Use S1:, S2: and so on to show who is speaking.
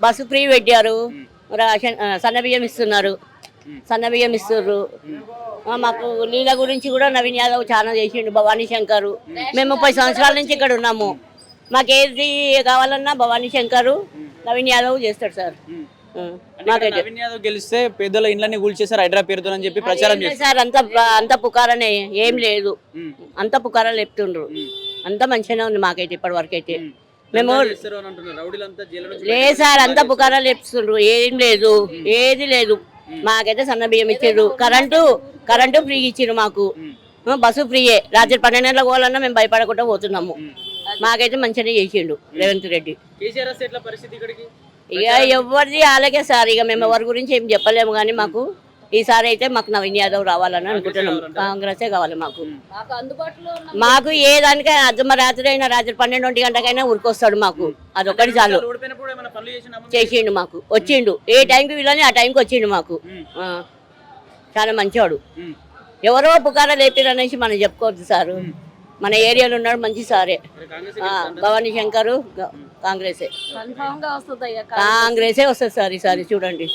S1: Bus free పెట్టారు. సన్నబియ్యం ఇస్తున్నారు. సన్నబియ్యం ఇస్తుర్రు. ఆ, మాకు నీళ్ళ గురించి కూడా నవీన్ యాదవ్ చాలా చేసిండు భవానీ శంకర్. మేము ముప్పై సంవత్సరాల నుంచి ఇక్కడ ఉన్నాము. మాకు ఏది కావాలన్నా భవానీ శంకర్ నవీన్ యాదవ్ చేస్తాడు సార్.
S2: నవీన్ యాదవ్ గెలిస్తే పేదల ఇండ్లని కూల్చేశారు హైడ్రా పేరుతో అని చెప్పి ప్రచారం
S1: సార్ అంత అంత పుకారనే ఏం లేదు. అంత పుకారాలు చెప్తుండ్రు అంత మంచిగానే ఉంది మాకైతే ఇప్పటి వరకు అయితే మేము లేదు సార్ అంత పుకారాలు చెప్తుండ్రు ఏం లేదు. ఏది లేదు. మాకైతే సన్న బియ్యం ఇచ్చిండ్రు. కరెంటు కరెంటు ఫ్రీ ఇచ్చిండ్రు మాకు. బస్సు ఫ్రీయే. రాత్రి పన్నెండు గంటలకు పోవాలన్నా మేము భయపడకుండా పోతున్నాము. మాకైతే మంచిగానే చేసిండు రేవంత్ రెడ్డి. ఇక ఎవరిది అలాగే సార్. ఇక మేము ఎవరి గురించి ఏం చెప్పలేము కానీ మాకు ఈసారి అయితే మాకు నవీన్ యాదవ్ రావాలని అనుకుంటున్నాం. కాంగ్రెసే కావాలి మాకు.
S3: మాకు అందుబాటులో ఉన్న
S1: మాకు ఏ దానికైనా అర్ధమ రాత్రి అయినా రాత్రి పన్నెండు ఒంటి గంటకైనా ఉరికొస్తాడు మాకు. అదొకటి చాలు. చేసిండు మాకు. వచ్చిండు. ఏ టైంకి వీళ్ళని ఆ టైంకి వచ్చిండు మాకు. చాలా మంచివాడు ఎవరో పుకారా లేపిరు అనేసి మనం చెప్పుకోవద్దు సారు. మన ఏరియాలో ఉన్నాడు మంచి సారే. భవానీ శంకరు కాంగ్రెసే.
S3: కన్ఫామ్గా వస్తుంది అయ్యా
S1: కాంగ్రెసే వస్తుంది సార్ ఈసారి చూడండి.